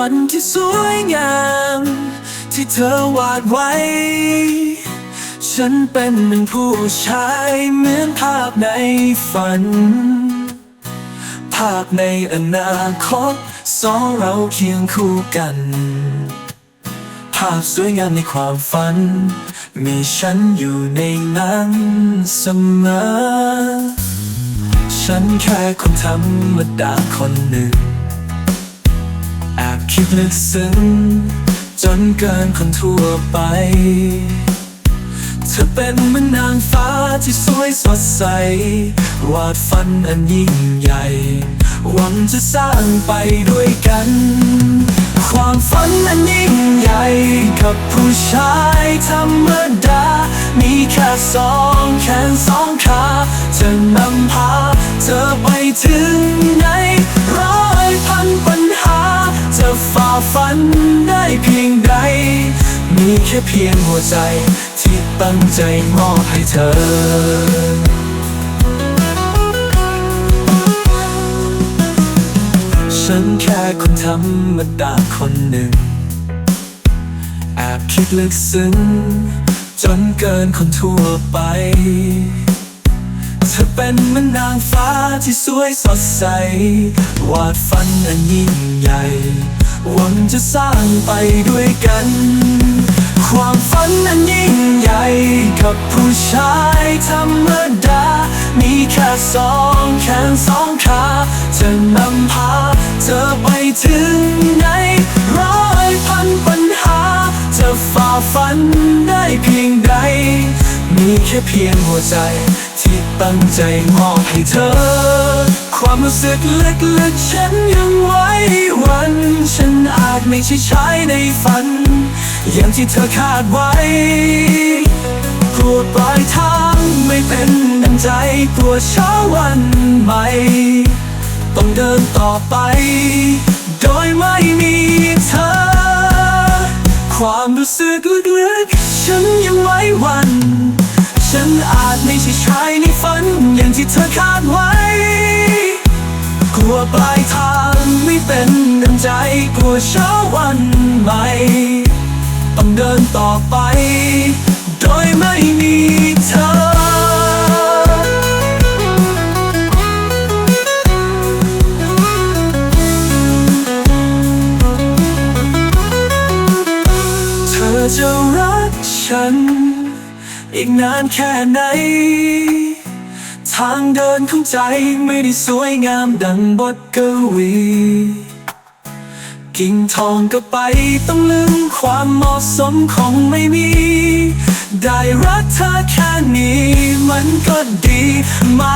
ฝันที่สวยงาม ที่เธอวาดไว้ ฉันเป็นหนึ่งผู้ชายเหมือนภาพในฝัน ภาพในอนาคตสองเราเคียงคู่กัน ภาพสวยงามในความฝัน มีฉันอยู่ในนั้นเสมอ ฉันแค่คนธรรมดาคนหนึ่ง คิดลึกซึ้งจนเกินคนทั่วไป เธอเป็นเหมือนนางฟ้าที่สวยสดใส วาดฝันอันยิ่งใหญ่ หวังจะสร้างไปด้วยกัน ความฝันอันยิ่งใหญ่ กับผู้ชายธรรมดา มีแค่สองแขนสองขา จะนำพาเธอไปถึงไหน ค่เพียงหัวใจที่ตั้งใจมอบให้เธอฉันแค่คนธรรมดาคนหนึ่ง แอบคิดลึกซึ้ง จนเกินคนทั่วไป เธอเป็นเหมือนนางฟ้าที่สวยสดใส วาดฝันอันยิ่งใหญ่ หวังจะสร้างไปด้วยกัน ความฝันอันยิ่งใหญ่กับผู้ชายธรรมดา มีแค่สองแขนสองขาจะนำพาเธอไปถึงไหนร้อยพันปัญหา จะฝ่าฟันได้เพียงใด มีแค่เพียงหัวใจ ที่ตั้งใจมอบให้เธอ ความรู้สึกลึกๆฉันยังไว้วันฉัน จไม่ใช่ชายในฝัน อย่างที่เธอคาดไว้กลัวปลายทางไม่เป็นดังใจกลัวเช้าวันใหม่ ต้องเดินต่อไป โดยไม่มีเธอ ความรู้สึกลึกๆฉันยังไว้วัน ฉันอาจไม่ใช่ชายในฝัน อย่างที่เธอคาดไว้ ลัวปลายทางไม่เป็นดังใจกลัวเช้าวันใหม่ ต้องเดินต่อไป โดยไม่มีเธอเธอจะรักฉัน อีกนานแค่ไหน ทางเดินของใจไม่ได้สวยงามดังบทกวี กิ่งทองก็ไปต้องลืมความเหมาะสมของไม่มี ได้รักเธอแค่นี้มันก็ดีมา